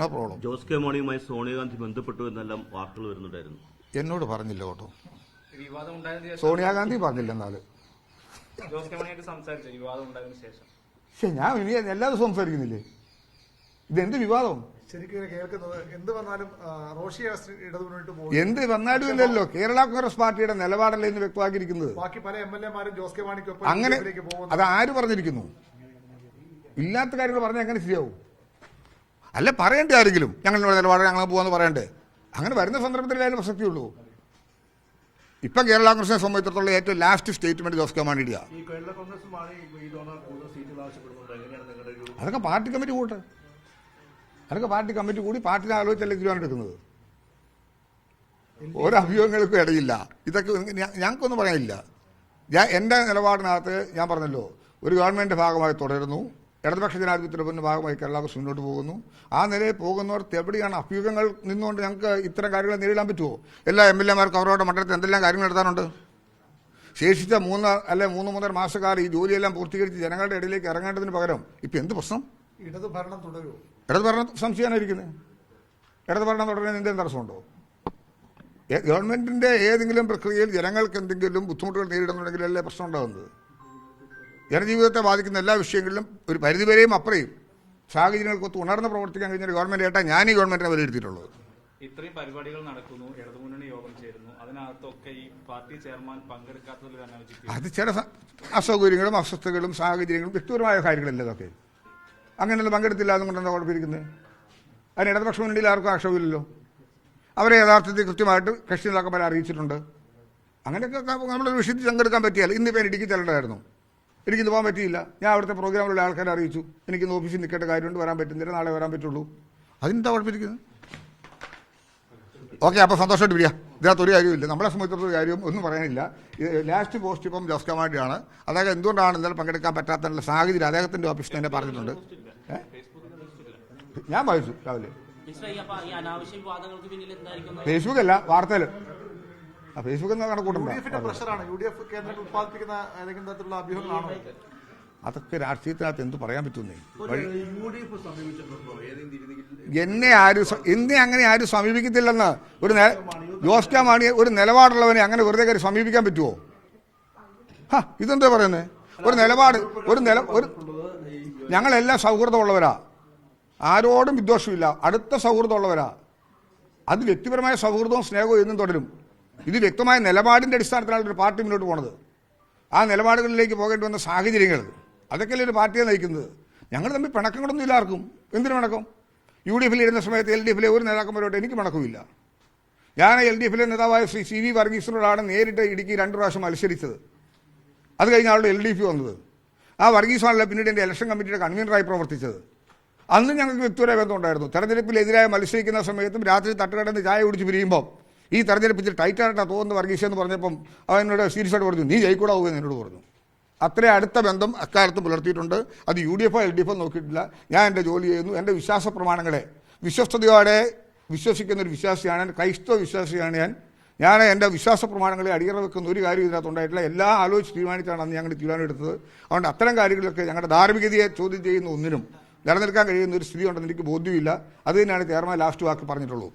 No problem. Jose K മോണിയുമായി Sonia Gandhi ബന്ധപ്പെട്ടു എന്നെല്ലാം വാർത്തകൾ വരുന്നുണ്ടായിരുന്നു. എന്നോട് പറഞ്ഞില്ല കേട്ടോ. സോണിയാഗാന്ധി പറഞ്ഞില്ല എന്നാൽ. ജോസ് കെ മണിയായിട്ട് സംസാരിച്ചു? വിവാദം ഉണ്ടായതിനു ശേഷം. പക്ഷെ ഞാൻ ഇനി എല്ലാവരും സംസാരിക്കുന്നില്ലേ? ഇതെന്ത് വിവാദം? ശരിക്കും കേൾക്കുന്നത് എന്ത് വന്നാലും റോഷി പോകും എന്ത് വന്നാലും ഇല്ലല്ലോ. കേരള കോൺഗ്രസ് പാർട്ടിയുടെ നിലപാടല്ലേ എന്ന് വ്യക്തമാക്കിയിരിക്കുന്നത്. ബാക്കി പല എം എൽ എമാരും ജോസ് കെ മാണിക്കൊപ്പം അങ്ങനെ അത് ആര് പറഞ്ഞിരിക്കുന്നു? ഇല്ലാത്ത കാര്യങ്ങൾ പറഞ്ഞാൽ എങ്ങനെ ശരിയാവും? അല്ല പറയണ്ടേ ആരെങ്കിലും. ഞങ്ങൾ നിലപാട് ഞങ്ങൾ പോകാന്ന് പറയണ്ടേ. അങ്ങനെ വരുന്ന സന്ദർഭത്തിലായാലും പ്രസക്തിയുള്ളൂ. ഇപ്പം കേരള കോൺഗ്രസിനെ സംബന്ധിച്ചിടത്തോളം ഏറ്റവും ലാസ്റ്റ് സ്റ്റേറ്റ്മെന്റ് ജോസ് കെ മാണിയുടെ ഒരു അതൊക്കെ പാർട്ടി കമ്മിറ്റി കൂട്ടെ. അതൊക്കെ പാർട്ടി കമ്മിറ്റി കൂടി പാർട്ടിനെ ആലോചിച്ചല്ലേ തീരുമാനം എടുക്കുന്നത്. ഓരോ അഭിയോഗങ്ങൾക്കും ഇടയില്ല. ഇതൊക്കെ ഞങ്ങൾക്കൊന്നും പറയാനില്ല. ഞാൻ എന്റെ നിലപാടിനകത്ത് ഞാൻ പറഞ്ഞല്ലോ ഒരു ഗവൺമെന്റ് ഭാഗമായി തുടരുന്നു. ഇടതുപക്ഷ ജനാധിപത്യത്തിന്റെ ഭാഗമായി കേരള കോൺഗ്രസ് മുന്നോട്ട് പോകുന്നു. ആ നിലയിൽ പോകുന്നവർക്ക് എവിടെയാണ് അഭ്യൂഹങ്ങൾ നിന്നുകൊണ്ട് ഞങ്ങൾക്ക് ഇത്തരം കാര്യങ്ങൾ നേരിടാൻ പറ്റുമോ എല്ലാ എം എൽ എമാർക്ക് അവരോട് മണ്ഡലത്തിൽ എന്തെല്ലാം കാര്യങ്ങൾ നടത്താനുണ്ട് ശേഷിച്ച മൂന്ന് അല്ലെ മൂന്ന് മൂന്നര മാസക്കാലം ഈ ജോലിയെല്ലാം പൂർത്തീകരിച്ച് ജനങ്ങളുടെ ഇടയിലേക്ക് ഇറങ്ങേണ്ടതിന് പകരം ഇപ്പം എന്ത് പ്രശ്നം? ഇടത് ഭരണം തുടരുമോ ഇടത് ഭരണം സംശയമായിരിക്കുന്നത് ഇടത് ഭരണം തുടരുന്നതിന് എന്തെങ്കിലും തടസ്സമുണ്ടോ ഗവൺമെന്റിന്റെ ഏതെങ്കിലും പ്രക്രിയയിൽ ജനങ്ങൾക്ക് എന്തെങ്കിലും ബുദ്ധിമുട്ടുകൾ നേരിടുന്നുണ്ടെങ്കിൽ അല്ലേ പ്രശ്നം ഉണ്ടാകുന്നത്? ജനജീവിതത്തെ ബാധിക്കുന്ന എല്ലാ വിഷയങ്ങളിലും ഒരു പരിധിവരെയും അപ്പുറയും. സാഹചര്യങ്ങൾക്കൊത്ത് ഉണർന്ന് പ്രവർത്തിക്കാൻ കഴിഞ്ഞ ഒരു ഗവൺമെന്റ് ഏട്ടാ ഞാൻ ഈ ഗവൺമെന്റിനെ വിലയിരുത്തിയിട്ടുള്ളത്. ഇത്രയും പരിപാടികൾ നടക്കുന്നു ഇടതുമുന്നണി യോഗം ചേരുന്നു. അതിനകത്തൊക്കെ ഈ പാർട്ടി ചെയർമാൻ പങ്കെടുക്കാത്തതിൽ അത് ചില അസൗകര്യങ്ങളും അസ്വസ്ഥതകളും സാഹചര്യങ്ങളും വ്യക്തിപരമായ കാര്യങ്ങളല്ലേ അതൊക്കെ? അങ്ങനെയല്ല പങ്കെടുത്തില്ല എന്നുകൊണ്ട് എന്താ കുഴപ്പമിരിക്കുന്നത് അതിന് ഇടതുപക്ഷ മുന്നണിയിൽ ആർക്കും ആക്ഷേപമില്ലല്ലോ? അവരെ യഥാർത്ഥത്തിൽ കൃത്യമായിട്ട് കക്ഷി നേതാക്കന്മാരെ അറിയിച്ചിട്ടുണ്ട്. അങ്ങനെയൊക്കെ നമ്മളൊരു വിഷയത്തിൽ പങ്കെടുക്കാൻ പറ്റിയാൽ ഇന്നിപ്പോൾ ഇടുക്കി ചെല്ലേണ്ടതായിരുന്നു. എനിക്കിന്ന് പോകാൻ പറ്റിയില്ല. ഞാൻ അവിടുത്തെ പ്രോഗ്രാമിലുള്ള ആൾക്കാരെ അറിയിച്ചു. എനിക്കിന്ന് ഓഫീസിൽ നിൽക്കേണ്ട കാര്യമുണ്ട്. വരാൻ പറ്റുന്നില്ല. നാളെ വരാൻ പറ്റുള്ളൂ. അതിനെന്താ കുഴപ്പമിരിക്കുന്നത്? ഓക്കെ അപ്പോൾ സന്തോഷമായിട്ട് വിടിയാ ഇതിനകത്ത് ഒരു കാര്യമില്ല നമ്മളെ സംബന്ധിച്ചിടത്തോളം കാര്യം ഒന്നും പറയാനില്ല. ലാസ്റ്റ് പോസ്റ്റ് ഇപ്പം ജോസ് കമാൻഡിയാണ് അദ്ദേഹം എന്തുകൊണ്ടാണ് ഇന്നലെ പങ്കെടുക്കാൻ പറ്റാത്ത സാഹചര്യം അദ്ദേഹത്തിന്റെ ഓഫീസിൽ തന്നെ പറഞ്ഞിട്ടുണ്ട്? ഞാൻ വായിച്ചു രാവിലെ. ഫേസ്ബുക്ക് അല്ല വാർത്തയിൽ ഫേസ്ബുക്ക് പ്രഷറാണ്. യു ഡി എഫ് ഉത്പാദിപ്പിക്കുന്ന ഏതെങ്കിലും തരത്തിലുള്ള അഭ്യൂഹങ്ങളാണോ? അതൊക്കെ രാഷ്ട്രീയത്തിനകത്ത് എന്ത് പറയാൻ പറ്റുന്നേ? എന്നെ ആരും എന്നെ അങ്ങനെ ആരും സമീപിക്കത്തില്ലെന്ന് ഒരു ജോസ് കെ മാണി ഒരു നിലപാടുള്ളവനെ അങ്ങനെ വെറുതെ കയറി സമീപിക്കാൻ പറ്റുമോ ഹാ ഇതെന്താ പറയുന്നത് ഒരു നിലപാട് ഒരു നില ഒരു ഞങ്ങളെല്ലാം സൗഹൃദമുള്ളവരാ. ആരോടും വിദ്വേഷമില്ല. അടുത്ത സൗഹൃദമുള്ളവരാ. അത് വ്യക്തിപരമായ സൗഹൃദവും സ്നേഹവും എന്നും തുടരും. ഇത് വ്യക്തമായ നിലപാടിന്റെ അടിസ്ഥാനത്തിലാണ് ഒരു പാർട്ടി മുന്നോട്ട് പോണത്. ആ നിലപാടുകളിലേക്ക് പോകേണ്ടി വന്ന സാഹചര്യങ്ങൾ അതൊക്കെയല്ലേ ഒരു പാർട്ടിയെ നയിക്കുന്നത്? ഞങ്ങൾ തമ്മിൽ പിണക്കങ്ങളൊന്നും ഇല്ല ആർക്കും. എന്തിനു പിണക്കം? യു ഡി എഫിൽ ഇരുന്ന സമയത്ത് എൽ ഡി എഫിലെ ഒരു നേതാക്കന്മാരോട്ട് എനിക്ക് പിണക്കമില്ല. ഞാൻ എൽ ഡി എഫിലെ നേതാവായ ശ്രീ സി വി വർഗീസിനോടാണ് നേരിട്ട് ഇടുക്കി രണ്ട് പ്രാവശ്യം മത്സരിച്ചത്. അത് കഴിഞ്ഞ ആളുടെ എൽ ഡി എഫ് വന്നത്. ആ വർഗീസാണല്ലോ പിന്നീട് എന്റെ ഇലക്ഷൻ കമ്മിറ്റിയുടെ കൺവീനറായി പ്രവർത്തിച്ചത്. അന്ന് ഞങ്ങൾക്ക് വ്യക്തിപരമായ ബന്ധമുണ്ടായിരുന്നു തെരഞ്ഞെടുപ്പിലെതിരായി മത്സരിക്കുന്ന സമയത്തും രാത്രി തട്ടുകടന്ന് ചായ കുടിച്ച് പിരിയുമ്പോൾ ഈ തെരഞ്ഞെടുപ്പ് ഇച്ചിരി ടൈറ്റായിട്ടാണ് തോന്നുന്നു വർഗീസ് എന്ന് പറഞ്ഞപ്പം അവനോട് സീരിയസ് ആയിട്ട് പറഞ്ഞു നീ ജയിക്കൂടാ എന്ന് എന്നോട് പറഞ്ഞു. അത്രയും അടുത്ത ബന്ധം അക്കാലത്ത് പുലർത്തിയിട്ടുണ്ട്. അത് യു ഡി എഫോ എൽ ഡി എഫോ നോക്കിയിട്ടില്ല. ഞാൻ എന്റെ ജോലി ചെയ്യുന്നു. എന്റെ വിശ്വാസ പ്രമാണങ്ങളെ വിശ്വസ്തയോടെ വിശ്വസിക്കുന്ന ഒരു വിശ്വാസിയാണ് ക്രൈസ്തവ വിശ്വാസിയാണ് ഞാൻ. ഞാൻ എന്റെ വിശ്വാസ പ്രമാണങ്ങളെ അടിയറ വെക്കുന്ന ഒരു കാര്യം ഇതിനകത്ത് ഉണ്ടായിട്ടില്ല. എല്ലാം ആലോചിച്ച് തീരുമാനിച്ചാണ് അന്ന് ഞങ്ങൾ തീരുമാനമെടുത്തത്. അതുകൊണ്ട് അത്തരം കാര്യങ്ങളൊക്കെ ഞങ്ങളുടെ ധാർമ്മികതയെ ചോദ്യം ചെയ്യുന്ന ഒന്നിനും നിലനിൽക്കാൻ കഴിയുന്ന ഒരു സ്ഥിതി ഉണ്ടെന്ന് എനിക്ക് ബോധ്യമില്ല. അത് തന്നെയാണ് ചെയർമാൻ ലാസ്റ്റ് വാക്ക് പറഞ്ഞിട്ടുള്ളൂ